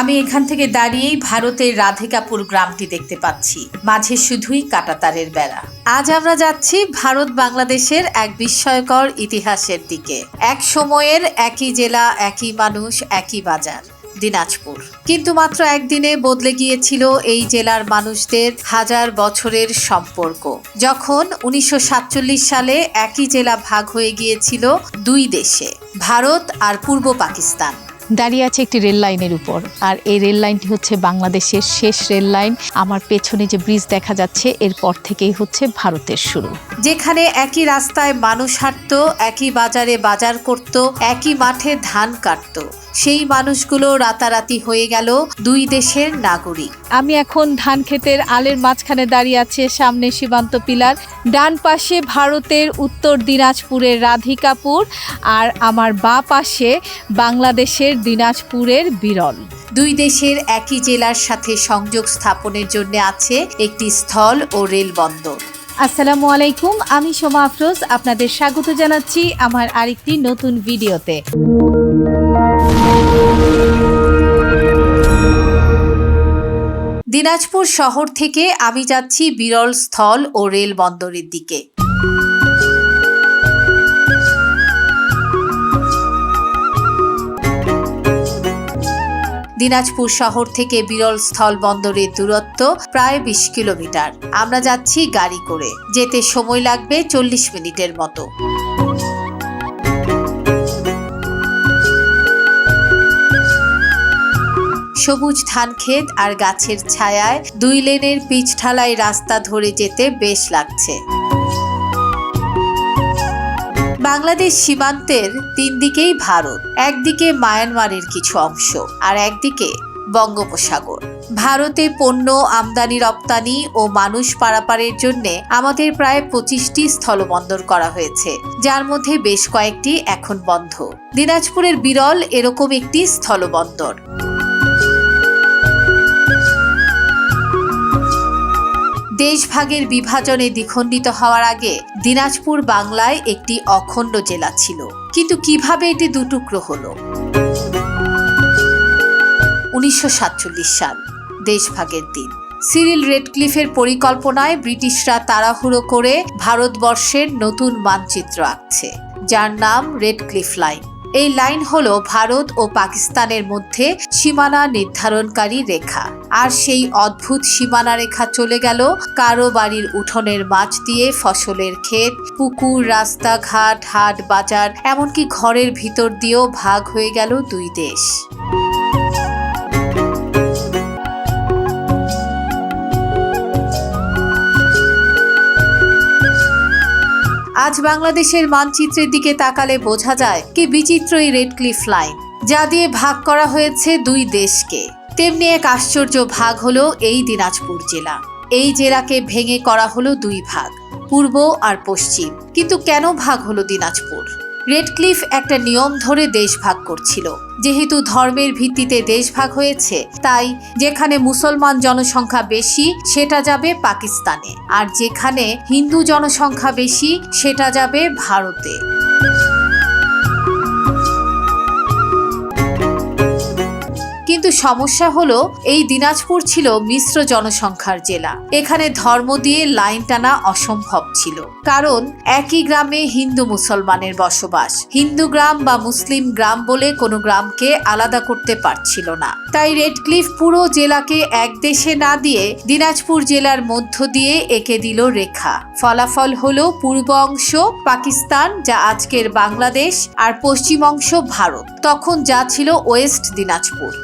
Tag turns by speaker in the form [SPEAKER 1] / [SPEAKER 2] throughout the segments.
[SPEAKER 1] আমি এখান থেকে দাঁড়িয়েই ভারতের রাধিকাপুর গ্রামটি দেখতে পাচ্ছি। মাঝে শুধুই কাটাতারের বেড়া। আজ আমরা যাচ্ছি ভারত বাংলাদেশের এক বিস্ময়কর ইতিহাসের দিকে। এক সময়ের একই জেলা, একই মানুষ, একই বাজার, দিনাজপুর। কিন্তু মাত্র একদিনে বদলে গিয়েছিল এই জেলার মানুষদের হাজার বছরের সম্পর্ক। যখন উনিশশো সাতচল্লিশ সালে একই জেলা ভাগ হয়ে গিয়েছিল দুই দেশে, ভারত আর পূর্ব পাকিস্তান।
[SPEAKER 2] দাঁড়িয়ে আছে একটি রেল লাইনের উপর। আর এই রেল লাইনটি হচ্ছে বাংলাদেশের শেষ রেল লাইন। আমার পেছনে যে ব্রিজ দেখা যাচ্ছে এরপর থেকেই হচ্ছে ভারতের শুরু।
[SPEAKER 1] যেখানে একই রাস্তায় মানুষ হাঁটতো একই বাজারে বাজার করত একই মাঠে ধান কাটতো। সেই মানুষগুলো রাতারাতি হয়ে গেল দুই দেশের নাগরিক।
[SPEAKER 2] আমি এখন ধান ক্ষেতের আলের মাঝখানে দাঁড়িয়ে আছে সামনে সীমান্ত পিলার। ডান পাশে ভারতের উত্তর দিনাজপুরের রাধিকাপুর। আর আমার বা পাশে বাংলাদেশের দিনাজপুরের বিরল।
[SPEAKER 1] দুই দেশের একই জেলার সাথে সংযোগ স্থাপনের জন্য আছে একটি স্থল ও রেল বন্দর।
[SPEAKER 2] আসসালামু আলাইকুম আমি সোমা আফরোজ আপনাদের স্বাগত জানাচ্ছি আমার আরেকটি নতুন ভিডিওতে।
[SPEAKER 1] দিনাজপুর শহর থেকে আমি যাচ্ছি বিরল স্থল ও রেল বন্দরের দিকে। দিনাজপুর শহর থেকে বিরল স্থল বন্দরের দূরত্ব প্রায় বিশ কিলোমিটার। আমরা যাচ্ছি গাড়ি করে। যেতে সময় লাগবে চল্লিশ মিনিটের মতো। সবুজ ধান ক্ষেত আর গাছের ছায়ায় দুই লেনের পিচ ঢালাই রাস্তা ধরে যেতে বেশ লাগছে। বাংলাদেশ সীমান্তের তিন দিকেই ভারত, একদিকে মায়ানমারের কিছু অংশ আর একদিকে বঙ্গোপসাগর। ভারতে পণ্য, আমদানি, রপ্তানি ও মানুষ পারাপারের জন্য আমাদের প্রায় পঁচিশটি স্থলবন্দর করা হয়েছে, যার মধ্যে বেশ কয়েকটি এখন বন্ধ। দিনাজপুরের বিরল এরকম একটি স্থলবন্দর। দেশভাগের বিভাজনে দ্বিখণ্ডিত হওয়ার আগে দিনাজপুর বাংলায় একটি অখণ্ড জেলা ছিল। কিন্তু কীভাবে এটি দুটুকরো হলো? উনিশশো সাল, দেশভাগের দিন। সিরিল রেডক্লিফের পরিকল্পনায় ব্রিটিশরা তাড়াহুড়ো করে ভারতবর্ষের নতুন মানচিত্র আঁকছে, যার নাম রেডক্লিফ লাইন। এই লাইন হলো ভারত ও পাকিস্তানের মধ্যে সীমানা নির্ধারণকারী রেখা। আর সেই অদ্ভুত সীমানা রেখা চলে গেল কারও বাড়ির উঠোনের মাছ দিয়ে, ফসলের ক্ষেত, পুকুর, রাস্তাঘাট, হাট, বাজার, এমনকি ঘরের ভিতর দিয়েও ভাগ হয়ে গেল দুই দেশ। আজ বাংলাদেশের মানচিত্রের দিকে তাকালে বোঝা যায় কি বিচিত্র এই রেড ক্লিফ লাইন, যা দিয়ে ভাগ করা হয়েছে দুই দেশকে। তেমনি এক আশ্চর্য ভাগ হলো এই দিনাজপুর জেলা। এই জেলাকে ভেঙে করা হলো দুই ভাগ, পূর্ব আর পশ্চিম। কিন্তু কেন ভাগ হলো দিনাজপুর? রেড ক্লিফ একটা নিয়ম ধরে দেশ ভাগ করছিল। যেহেতু ধর্মের ভিত্তিতে দেশ ভাগ হয়েছে, তাই যেখানে মুসলমান জনসংখ্যা বেশি, সেটা যাবে পাকিস্তানে। আর যেখানে হিন্দু জনসংখ্যা বেশি, সেটা যাবে ভারতে। কিন্তু সমস্যা হলো, এই দিনাজপুর ছিল মিশ্র জনসংখ্যার জেলা। এখানে ধর্ম দিয়ে লাইন টানা অসম্ভব ছিল। কারণ, একই গ্রামে হিন্দু মুসলমানের বসবাস। হিন্দু গ্রাম বা মুসলিম গ্রাম বলে কোনো গ্রামকে আলাদা করতে পারছিল না। তাই রেড ক্লিফ পুরো জেলাকে এক দেশে না দিয়ে দিনাজপুর জেলার মধ্য দিয়ে এঁকে দিল রেখা। ফলাফল হল পূর্ব অংশ পাকিস্তান, যা আজকের বাংলাদেশ, আর পশ্চিম অংশ ভারত। তখন যা ছিল ওয়েস্ট দিনাজপুর।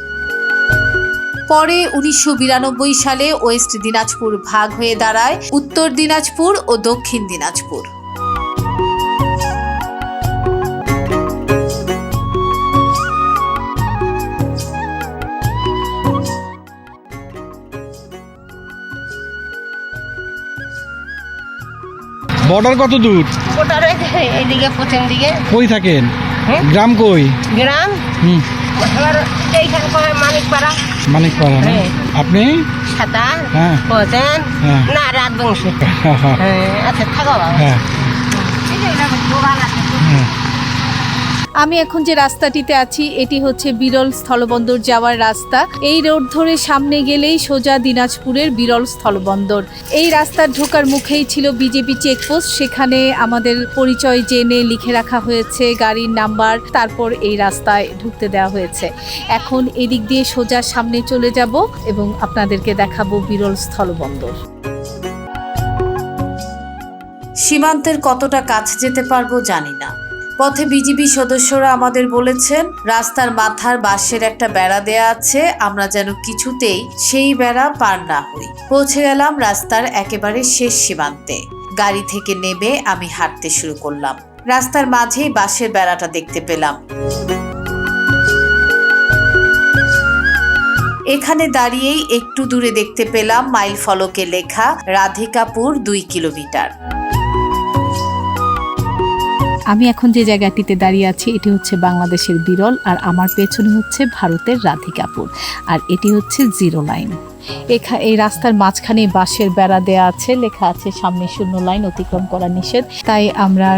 [SPEAKER 1] পরে উনিশশো বিরানব্বই সালে ওয়েস্ট দিনাজপুর ভাগ হয়ে দাঁড়ায় উত্তর দিনাজপুর ও দক্ষিণ দিনাজপুর।
[SPEAKER 3] বর্ডার কত দূর?
[SPEAKER 4] এই- এইদিকে পশ্চিম দিকে।
[SPEAKER 3] কই থাকেন?
[SPEAKER 4] হ্যাঁ?
[SPEAKER 3] গ্রাম কই?
[SPEAKER 4] গ্রাম?
[SPEAKER 3] হুম।
[SPEAKER 4] এইখানে কয় মানিকপাড়া?
[SPEAKER 3] মানিকপাড়া না?
[SPEAKER 4] হ্যাঁ।
[SPEAKER 3] আপনি?
[SPEAKER 4] সাতার
[SPEAKER 3] হ্যাঁ। হ্যাঁ।
[SPEAKER 4] না রাত
[SPEAKER 3] হ্যাঁ।
[SPEAKER 4] হ্যাঁ, আচ্ছা থাকো বাবা।
[SPEAKER 3] হ্যাঁ
[SPEAKER 4] এই যে এটা দোকান আছে
[SPEAKER 3] হ্যাঁ।
[SPEAKER 2] আমি এখন যে রাস্তাটিতে আছি, এটি হচ্ছে বিরল স্থলবন্দর যাওয়ার রাস্তা। এই রোড ধরে সামনে গেলেই সোজা দিনাজপুরের বিরল স্থলবন্দর। এই রাস্তার ঢোকার মুখেই ছিল বিজেপি চেকপোস্ট। সেখানে আমাদের পরিচয় জেনে লিখে রাখা হয়েছে গাড়ির নাম্বার, তারপর এই রাস্তায় ঢুকতে দেওয়া হয়েছে। এখন এদিক দিয়ে সোজা সামনে চলে যাব এবং আপনাদেরকে দেখাবো বিরল স্থলবন্দর।
[SPEAKER 1] সীমান্তের কতটা কাছে যেতে পারব জানি না। পথে বিজিবি সদস্যরা আমাদের বলেছেন, রাস্তার মাথার বাঁশের একটা বেড়া দেয়া আছে, আমরা যেন কিছুতেই সেই বেড়া পার না হই। পৌঁছে গেলাম রাস্তার একেবারে শেষ সীমান্তে। গাড়ি থেকে নেমে আমি হাঁটতে শুরু করলাম। রাস্তার মাঝেই বাঁশের বেড়াটা দেখতে পেলাম। এখানে দাঁড়িয়েই একটু দূরে দেখতে পেলাম মাইল ফলকে লেখা রাধিকাপুর দুই কিলোমিটার।
[SPEAKER 2] আমি এখন যে জায়গাটিতে দাঁড়িয়ে আছি, এটি হচ্ছে বাংলাদেশের বিরল আর আমার পেছনে হচ্ছে ভারতের রাধিকাপুর, আর এটি হচ্ছে জিরো লাইন। এখা, এই রাস্তার মাঝখানে বাঁশের বেড়া দেয়া আছে, লেখা আছে, সামনে শূন্য লাইন অতিক্রম করা নিষেধ। তাই আমরা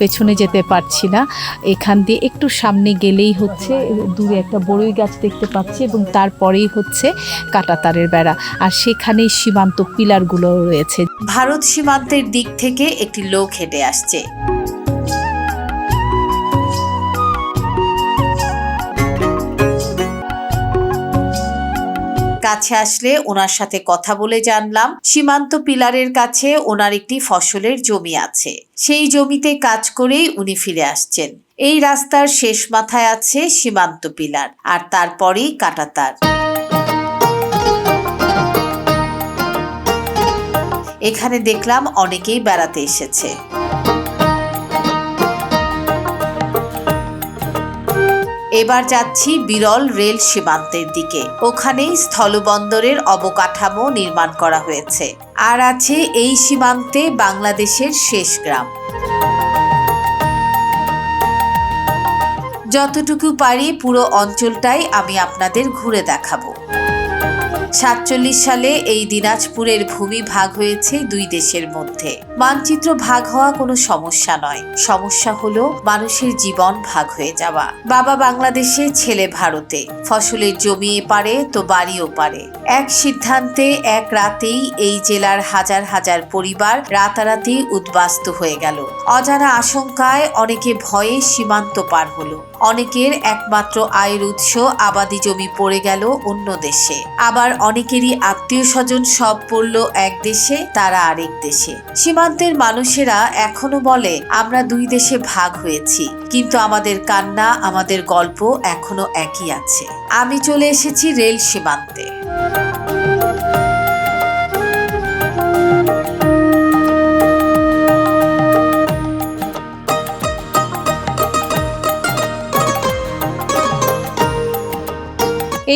[SPEAKER 2] পেছনে যেতে পারছি না। এখান দিয়ে একটু সামনে গেলেই হচ্ছে, দূরে একটা বড়ই গাছ দেখতে পাচ্ছি এবং তারপরেই হচ্ছে কাটাতারের বেড়া। আর সেখানেই সীমান্ত পিলারগুলো রয়েছে।
[SPEAKER 1] ভারত সীমান্তের দিক থেকে একটি লোক হেঁটে আসছে। কাছে আসলে ওনার সাথে কথা বলে জানলাম, সীমান্ত পিলারের কাছে ওনার একটি ফসলের জমি আছে। সেই জমিতে কাজ করেই উনি ফিরে আসছেন। এই রাস্তার শেষ মাথায় আছে সীমান্ত পিলার, আর তারপরেই কাটাতার এখানে দেখলাম অনেকেই বেড়াতে এসেছে। এবার যাচ্ছি বিরল রেল সীমান্তের দিকে। ওখানেই স্থলবন্দরের অবকাঠামো নির্মাণ করা হয়েছে। আর আছে এই সীমান্তে বাংলাদেশের শেষ গ্রাম। যতটুকু পারি পুরো অঞ্চলটাই আমি আপনাদের ঘুরে দেখাবো। সাতচল্লিশ সালে এই দিনাজপুরের ভূমি ভাগ হয়েছে দুই দেশের মধ্যে। মানচিত্র ভাগ হওয়া কোনো সমস্যা নয়। সমস্যা হলো মানুষের জীবন ভাগ হয়ে যাওয়া। বাবা বাংলাদেশে, ছেলে ভারতে। ফসলের জমি পারে তো বাড়িও পারে। এক সিদ্ধান্তে এক রাতেই এই জেলার হাজার হাজার পরিবার রাতারাতি উদ্বাস্তু হয়ে গেল। অজানা আশঙ্কায় অনেকে ভয়ে সীমান্ত পার হলো। অনেকের একমাত্র আয়ের উৎস আবাদি জমি পড়ে গেল অন্য দেশে। আবার অনেকেরই আত্মীয় স্বজন সব পড়ল এক দেশে, তারা আরেক দেশে। সীমান্তের মানুষেরা এখনও বলে, আমরা দুই দেশে ভাগ হয়েছি, কিন্তু আমাদের কান্না, আমাদের গল্প এখনও একই আছে। আমি চলে এসেছি রেল সীমান্তে।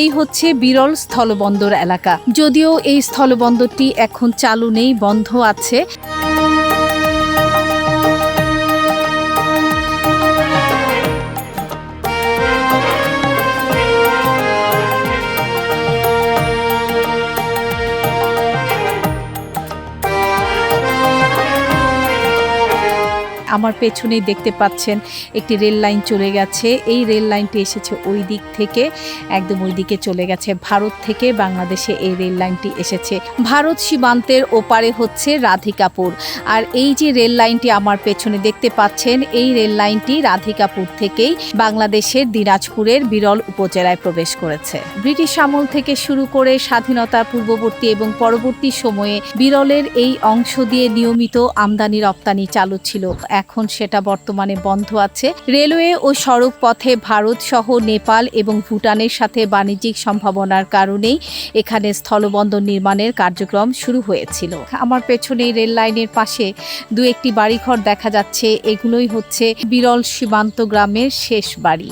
[SPEAKER 2] এই হচ্ছে বিরল স্থলবন্দর এলাকা। যদিও এই স্থলবন্দরটি এখন চালু নেই বন্ধ আছে। আমার পেছনেই দেখতে পাচ্ছেন, একটি রেল লাইন চলে গেছে। এই রেল লাইনটি এসেছে ওই দিক থেকে, একদম ওই দিকে চলে গেছে ভারত থেকে, বাংলাদেশে এই রেল লাইনটি এসেছে। ভারত সীমান্তের ওপারে হচ্ছে রাধিকাপুর। আর এই যে রেল লাইনটি আমার পেছনে দেখতে পাচ্ছেন, এই রেল লাইনটি রাধিকাপুর থেকেই বাংলাদেশের দিনাজপুরের বিরল উপজেলায় প্রবেশ করেছে। ব্রিটিশ আমল থেকে শুরু করে স্বাধীনতা পূর্ববর্তী এবং পরবর্তী সময়ে বিরলের এই অংশ দিয়ে নিয়মিত আমদানি রপ্তানি চালু ছিল। এখন সেটা বর্তমানে বন্ধ আছে। রেলওয়ে ও সড়ক পথে ভারত সহ নেপাল এবং ভুটানের সাথে বাণিজ্যিক সম্ভাবনার কারণেই এখানে স্থলবন্দর নির্মাণের কার্যক্রম শুরু হয়েছিল। আমার পেছনে রেল লাইনের পাশে দু একটি বাড়িঘর দেখা যাচ্ছে। এগুলোই হচ্ছে বিরল সীমান্ত গ্রামের শেষ বাড়ি।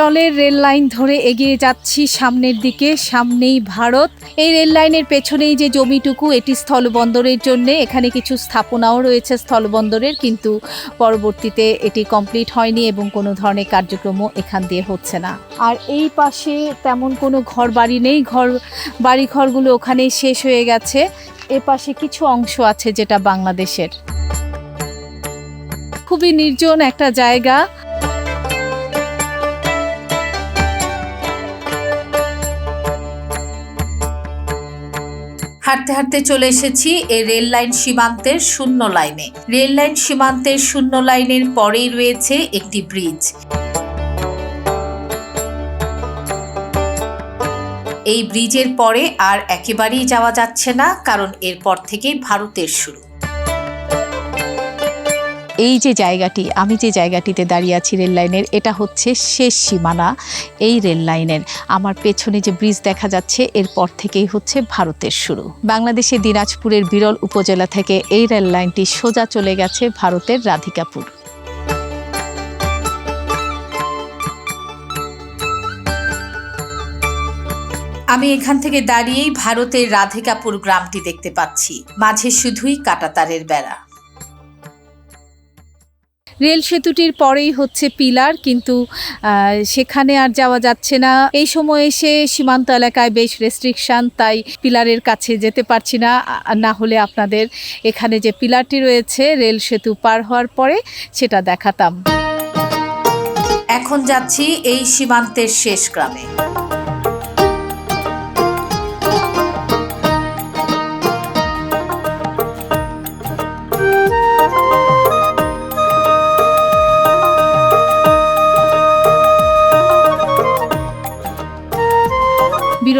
[SPEAKER 2] বিরলের রেল লাইন ধরে এগিয়ে যাচ্ছি সামনের দিকে, সামনেই ভারত। এই রেল লাইনের পেছনেই যে জমিটুকু, এটি স্থলবন্দরের জন্য। এখানে কিছু স্থাপনাও রয়েছে স্থলবন্দরের, কিন্তু পরবর্তীতে এটি কমপ্লিট হয়নি এবং কোনো ধরনের কার্যক্রমও এখান দিয়ে হচ্ছে না। আর এই পাশে তেমন কোনো ঘর বাড়ি নেই। ঘর বাড়ি ঘরগুলো ওখানেই শেষ হয়ে গেছে। এ পাশে কিছু অংশ আছে যেটা বাংলাদেশের। খুবই নির্জন একটা জায়গা।
[SPEAKER 1] হাঁটতে হাঁটতে চলে এসেছি এই রেল লাইন সীমান্তের শূন্য লাইনে। রেল লাইন সীমান্তের শূন্য লাইনের পরেই রয়েছে একটি ব্রিজ। এই ব্রিজের পরে আর একেবারেই যাওয়া যাচ্ছে না, কারণ এরপর থেকেই ভারতের শুরু।
[SPEAKER 2] এই যে জায়গাটি, আমি যে জায়গাটিতে দাঁড়িয়ে আছি রেল লাইনের, এটা হচ্ছে শেষ সীমানা এই রেল লাইনের। আমার পেছনে যে ব্রিজ দেখা যাচ্ছে, এরপর থেকেই হচ্ছে ভারতের শুরু। বাংলাদেশে দিনাজপুরের বিরল উপজেলা থেকে এই রেল লাইনটি সোজা চলে গেছে ভারতের রাধিকাপুর।
[SPEAKER 1] আমি এখান থেকে দাঁড়িয়েই ভারতের রাধিকাপুর গ্রামটি দেখতে পাচ্ছি। মাঝে শুধুই কাটাতারের বেড়া।
[SPEAKER 2] রেল সেতুটির পরেই হচ্ছে পিলার, কিন্তু সেখানে আর যাওয়া যাচ্ছে না। এই সময় এসে সীমান্ত এলাকায় বেশ রেস্ট্রিকশন তাই পিলারের কাছে যেতে পারছি না। না হলে আপনাদের এখানে যে পিলারটি রয়েছে, রেল সেতু পার হওয়ার পরে সেটা দেখাতাম।
[SPEAKER 1] এখন যাচ্ছি এই সীমান্তের শেষ গ্রামে।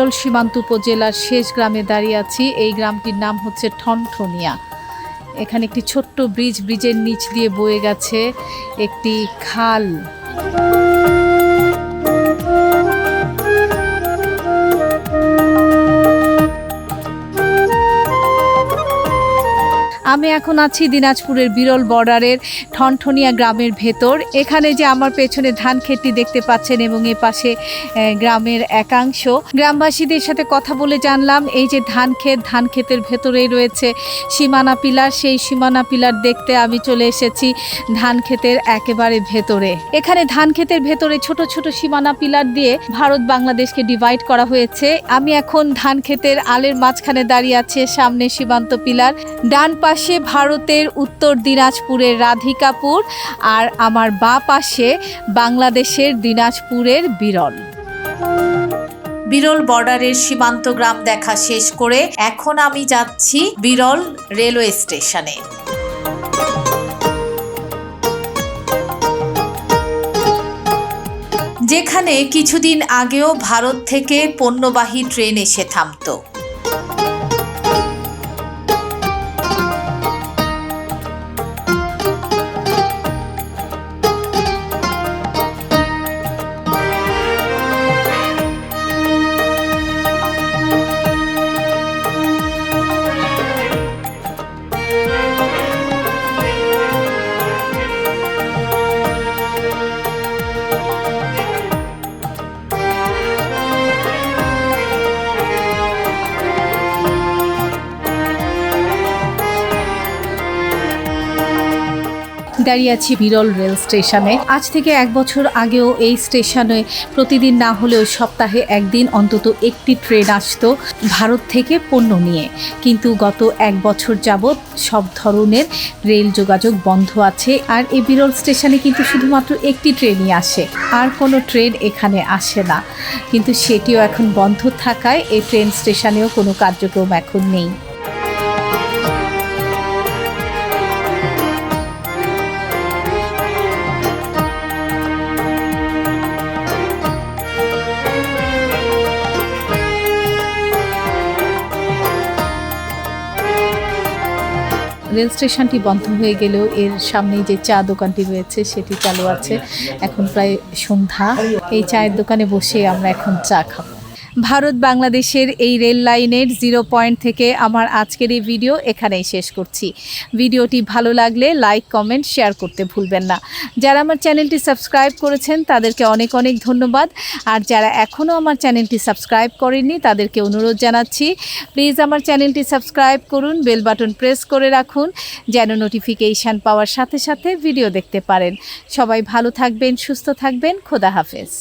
[SPEAKER 2] বিরল সীমান্ত উপজেলার শেষ গ্রামে দাঁড়িয়ে আছি। এই গ্রামটির নাম হচ্ছে ঠনঠনিয়া। এখানে একটি ছোট্ট ব্রিজ, ব্রিজের নিচ দিয়ে বয়ে গেছে একটি খাল। আমি এখন আছি, দিনাজপুরের বিরল বর্ডারের ঠনঠনিয়া গ্রামের ভেতর। এখানে যে আমার পেছনে ধান খেতটি দেখতে পাচ্ছেন এবং এ পাশে গ্রামের একাংশ। গ্রামবাসীদের সাথে কথা বলে জানলাম, এই যে ধান ক্ষেত ধান ক্ষেতের ভেতরেই রয়েছে সীমানা পিলার। সেই সীমানা পিলার দেখতে আমি চলে এসেছি ধান ক্ষেতের একেবারে ভেতরে। এখানে ধান ক্ষেতের ভেতরে ছোট ছোট সীমানা পিলার দিয়ে ভারত বাংলাদেশকে ডিভাইড করা হয়েছে। আমি এখন ধান ক্ষেতের আলের মাঝখানে দাঁড়িয়ে আছে, সামনে সীমান্ত পিলার। ডান পাশে ভারতের উত্তর দিনাজপুরের রাধিকাপুর আর আমার বা পাশে বাংলাদেশের দিনাজপুরের বিরল।
[SPEAKER 1] বিরল বর্ডারের সীমান্ত গ্রাম দেখা শেষ করে এখন আমি যাচ্ছি বিরল রেলওয়ে স্টেশনে। যেখানে কিছুদিন আগেও ভারত থেকে পণ্যবাহী ট্রেন এসে থামতো।
[SPEAKER 2] দাঁড়িয়ে আছি বিরল রেল স্টেশনে। আজ থেকে এক বছর আগেও এই স্টেশনে প্রতিদিন না হলেও সপ্তাহে একদিন অন্তত একটি ট্রেন আসতো ভারত থেকে পণ্য নিয়ে। কিন্তু গত এক বছর যাবৎ সব ধরনের রেল যোগাযোগ বন্ধ আছে আর এই বিরল স্টেশনে কিন্তু শুধুমাত্র একটি ট্রেনই আসে। আর কোনো ট্রেন এখানে আসে না। কিন্তু সেটিও এখন বন্ধ থাকায় এই ট্রেন স্টেশনেও কোনো কার্যক্রম এখন নেই। রেল স্টেশনটি বন্ধ হয়ে গেলেও এর সামনে যে চা দোকানটি রয়েছে, সেটি চালু আছে। এখন প্রায় সন্ধ্যা। এই চায়ের দোকানে বসে আমরা এখন চা খাব। ভারত বাংলাদেশের এই রেল লাইনের জিরো পয়েন্ট থেকে আমার আজকের এই ভিডিও এখানেই শেষ করছি। ভিডিওটি ভালো লাগলে লাইক, কমেন্ট, শেয়ার করতে ভুলবেন না। যারা আমার চ্যানেলটি সাবস্ক্রাইব করেছেন, তাদেরকে অনেক অনেক ধন্যবাদ। আর যারা এখনও আমার চ্যানেলটি সাবস্ক্রাইব করেননি, তাদেরকে অনুরোধ জানাচ্ছি, প্লিজ আমার চ্যানেলটি সাবস্ক্রাইব করুন, বেল বাটন প্রেস করে রাখুন, যেন নোটিফিকেশান পাওয়ার সাথে সাথে ভিডিও দেখতে পারেন। সবাই ভালো থাকবেন, সুস্থ থাকবেন, খোদা হাফেজ।